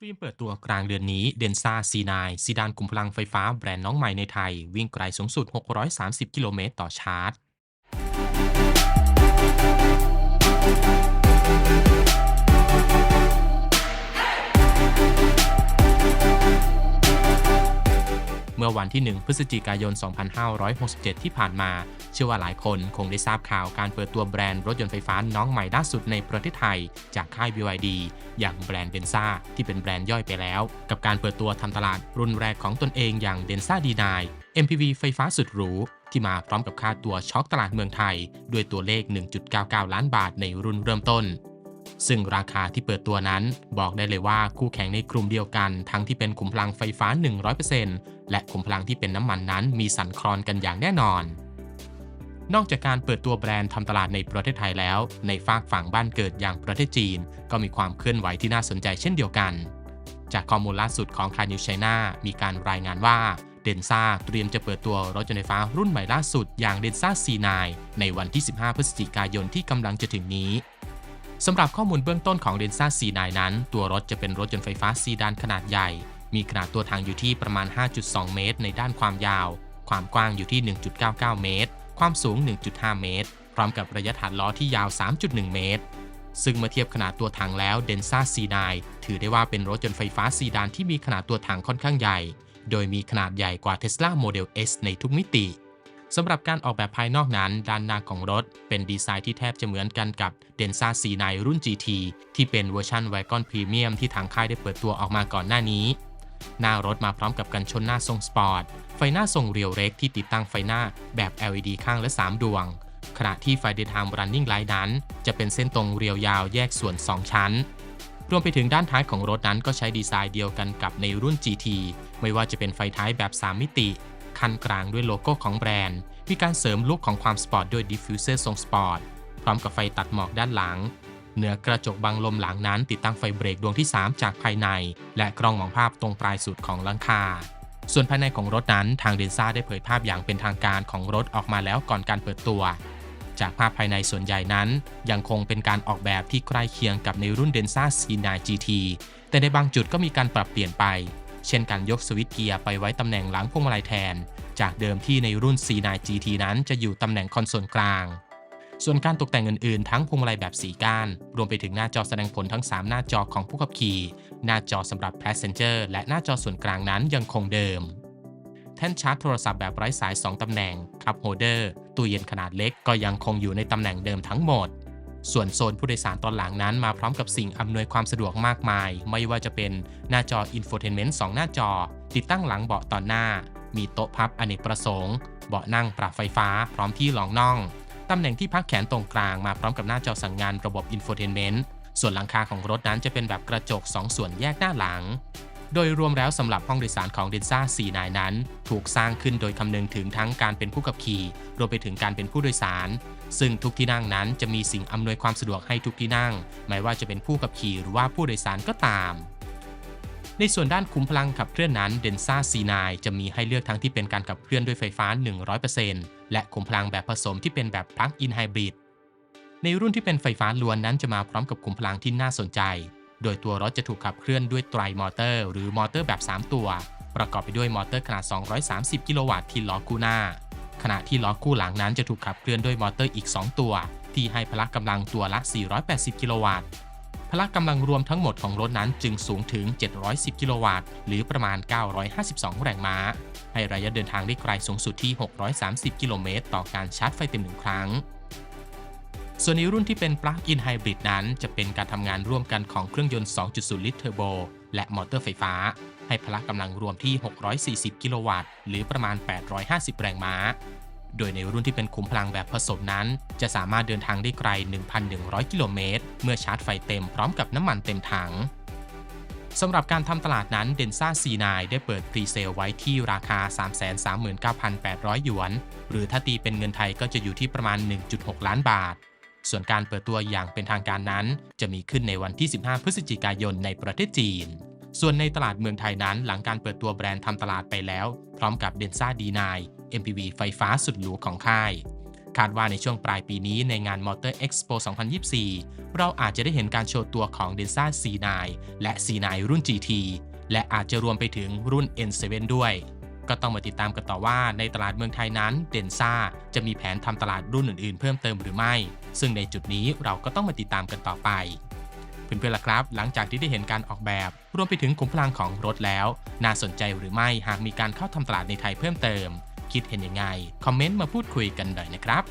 เตรียมเปิดตัวกลางเดือนนี้เดนซ่า C9 ซีดานกลุ่มพลังไฟฟ้าแบรนด์น้องใหม่ในไทย วิ่งไกลสูงสุด 630 กิโลเมตรต่อชาร์จ อวันที่ 1 พฤศจิกายน 2567 ที่ผ่านมา เชื่อว่าหลายคนคงได้ทราบข่าวการเปิดตัวแบรนด์รถยนต์ไฟฟ้าน้องใหม่ล่าสุดในประเทศไทย จากค่าย BYD อย่างแบรนด์เดนซ่าที่เป็นแบรนด์ย่อยไปแล้ว กับการเปิดตัวทำตลาดรุ่นแรกของตนเองอย่างเดนซ่า D9 MPV ไฟฟ้าสุดหรูที่มาพร้อมกับค่าตัวช็อคตลาดเมืองไทย ด้วยตัวเลข 1.99 ล้านบาทในรุ่นเริ่มต้น ซึ่งราคาที่เปิดตัวนั้นบอกได้เลยว่าคู่แข่งในกลุ่มเดียวกัน ทั้งที่เป็นขุมพลังไฟฟ้า 100%และขุมพลังที่เป็นน้ำมันนั้นมีสั่นคลอนกันอย่างแน่นอน นอกจากการเปิดตัวแบรนด์ทำตลาดในประเทศไทยแล้ว ในฝากฝั่งบ้านเกิดอย่างประเทศจีน ก็มีความเคลื่อนไหวที่น่าสนใจเช่นเดียวกัน จากข้อมูลล่าสุดของคานิวไชน่ามีการรายงานว่าเดนซ่าเตรียมจะเปิดตัวรถยนต์ไฟฟ้ารุ่นใหม่ล่าสุดอย่างเดนซ่า C9 ในวันที่ 15 พฤศจิกายนที่กำลังจะถึงนี้ สำหรับข้อมูลเบื้องต้นของ d e n s a C9 นั้น ตัวรถจะเป็นรถยนต์ไฟฟ้าซีดานขนาดใหญ่ มีขนาดตัวถังอยู่ที่ประมาณ 5.2 เมตร ในด้านความยาว ความกว้างอยู่ที่ 1.99 เมตร ความสูง 1.5 เมตร พร้อมกับระยะฐานล้อที่ยาว 3.1 เมตร ซึ่งเมื่อเทียบขนาดตัวถังแล้ว d e n s a C9 ถือได้ว่าเป็นรถยนต์ไฟฟ้าซีดานที่มีขนาดตัวถังค่อนข้างใหญ่ โดยมีขนาดใหญ่กว่า Tesla Model S ในทุกมิติ สำหรับการออกแบบภายนอกนั้น ด้านหน้าของรถ เป็นดีไซน์ที่แทบจะเหมือนกันกับ d e n s a C9 รุ่น GT ที่เป็นเวอร์ชัน Wagon Premium ที่ทางค่ายได้เปิดตัวออกมาก่อนหน้านี้ หน้ารถมาพร้อมกับกันชนหน้าทรงสปอร์ต ไฟหน้าทรงเรียวเล็กที่ติดตั้งไฟหน้าแบบ LED ข้างละ 3 ดวง ขณะที่ไฟ Daytime Running Light นั้น จะเป็นเส้นตรงเรียวยาวแยกส่วน 2 ชั้นรวมไปถึงด้านท้ายของรถนั้นก็ใช้ดีไซน์เดียวกันกับในรุ่น GT ไม่ว่าจะเป็นไฟท้ายแบบ 3 มิติ คันกลางด้วยโลโก้ของแบรนด์ มีการเสริมลุคของความสปอร์ตด้วยดิฟฟิวเซอร์ทรงสปอร์ต พร้อมกับไฟตัดหมอกด้านหลัง เหนือกระจกบังลมหลังนั้น ติดตั้งไฟเบรกดวงที่ 3 จากภายใน และกล้องมองภาพตรงปลายสุดของหลังคา ส่วนภายในของรถนั้นทางเดนซ่าได้เผยภาพอย่างเป็นทางการของรถออกมาแล้วก่อนการเปิดตัว จากภาพภายในส่วนใหญ่นั้น ยังคงเป็นการออกแบบที่ใกล้เคียงกับในรุ่น d e n s a C9 GT แต่ในบางจุดก็มีการปรับเปลี่ยนไป เช่นการยกสวิตช์เกียร์ไปไว้ตำแหน่งหลังพวงมาลัยแทน จากเดิมที่ในรุ่น C9 GT นั้นจะอยู่ตำแหน่งคอนโซลกลาง ส่วนการตกแต่งอื่นๆ ทั้งพวงมาลัยแบบสีก้าน รวมไปถึงหน้าจอแสดงผลทั้ง 3 หน้าจอของผู้ขับขี่ หน้าจอสำหรับ Passenger และหน้าจอส่วนกลางนั้นยังคงเดิม แท่นชาร์จโทรศัพท์แบบไร้สาย 2 ตำแหน่งคัพโฮเดอร์ตู้เย็นขนาดเล็กก็ยังคงอยู่ในตำแหน่งเดิมทั้งหมด ส่วนโซนผู้โดยสารตอนหลังนั้นมาพร้อมกับสิ่งอำนวยความสะดวกมากมาย ไม่ว่าจะเป็นหน้าจอ Infotainment 2หน้าจอ ติดตั้งหลังเบาะตอนหน้า มีโต๊ะพับอเนกประสงค์ เบาะนั่งปรับไฟฟ้า พร้อมที่รองน่องตำแหน่งที่พักแขนตรงกลางมาพร้อมกับหน้าจอสั่งงานระบบ Infotainment ส่วนหลังคาของรถนั้นจะเป็นแบบกระจก 2 ส่วนแยกหน้าหลัง โดยรวมแล้วสำหรับห้องโดยสารของ d e n s a C9 นั้น ถูกสร้างขึ้นโดยคำนึงถึงทั้งการเป็นผู้ขับขี่ รวมไปถึงการเป็นผู้โดยสาร ซึ่งทุกที่นั่งนั้นจะมีสิ่งอำนวยความสะดวกให้ทุกที่นั่ง ไม่ว่าจะเป็นผู้ขับขี่หรือว่าผู้โดยสารก็ตามในส่วนด้านคุ้มพลังขับเคลื่อนนั้น d e n s a C9 จะมีให้เลือกทั้งที่เป็นการขับเคลื่อนด้วยไฟฟ้า 100%และคุ้มพลังแบบผสมที่เป็นแบบ Plug-in Hybrid ในรุ่นที่เป็นไฟฟ้าล้วนนั้นจะมาพร้อมกับคุ้มพลังที่น่าสนใจ โดยตัวรถจะถูกขับเคลื่อนด้วยไตรมอเตอร์ หรือมอเตอร์แบบ 3 ตัว ประกอบไปด้วยมอเตอร์ขนาด 230 กิโลวัตต์ที่ล้อคู่หน้า ขณะที่ล้อคู่หลังนั้นจะถูกขับเคลื่อนด้วยมอเตอร์อีก 2 ตัว ที่ให้พละกำลังตัวละ 480 กิโลวัตต์พละกำลังรวมทั้งหมดของรถนั้นจึงสูงถึง 710 กิโลวัตต์ หรือประมาณ 952 แรงม้า ให้ระยะเดินทางได้ไกลสูงสุดที่ 630 กิโลเมตร ต่อการชาร์จไฟเต็มหนึ่งครั้ง ส่วนในรุ่นที่เป็น Plug-in Hybrid นั้น จะเป็นการทำงานร่วมกันของเครื่องยนต์ 2.0 ลิตรเทอร์โบ และมอเตอร์ไฟฟ้า ให้พละกำลังรวมที่ 640 กิโลวัตต์ หรือประมาณ 850 แรงม้า โดยในรุ่นที่เป็นขุมพลังแบบผสมนั้น จะสามารถเดินทางได้ไกล 1,100 กิโลเมตร เมื่อชาร์จไฟเต็มพร้อมกับน้ำมันเต็มถังสำหรับการทำตลาดนั้น d e n s a C9 ได้เปิดพรีเซลไว้ที่ราคา 339,800 หยวน หรือถ้าตีเป็นเงินไทยก็จะอยู่ที่ประมาณ 1.6 ล้านบาท ส่วนการเปิดตัวอย่างเป็นทางการนั้น จะมีขึ้นในวันที่ 15 พฤศจิกายนในประเทศจีน ส่วนในตลาดเมืองไทยนั้น หลังการเปิดตัวแบรนด์ทำตลาดไปแล้ว พร้อมกับ d e n s a D9 MPV ไฟฟ้าสุดหรูของค่าย คาดว่าในช่วงปลายปีนี้ในงาน Motor Expo 2024 เราอาจจะได้เห็นการโชว์ตัวของ d e n z a C9 และ C9 รุ่น GT และอาจจะรวมไปถึงรุ่น N7 ด้วย ก็ต้องมาติดตามกันต่อว่าในตลาดเมืองไทยนั้นเดนซ่าจะมีแผนทำตลาดรุ่นอื่นๆ เพิ่มเติมหรือไม่ ซึ่งในจุดนี้เราก็ต้องมาติดตามกันต่อไป เพื่อนๆล่ะครับ หลังจากที่ได้เห็นการออกแบบ รวมไปถึงขุมพลังของรถแล้ว น่าสนใจหรือไม่หากมีการเข้าทำตลาดในไทยเพิ่มเติม คิดเห็นยังไง คอมเมนต์มาพูดคุยกันหน่อยนะครับ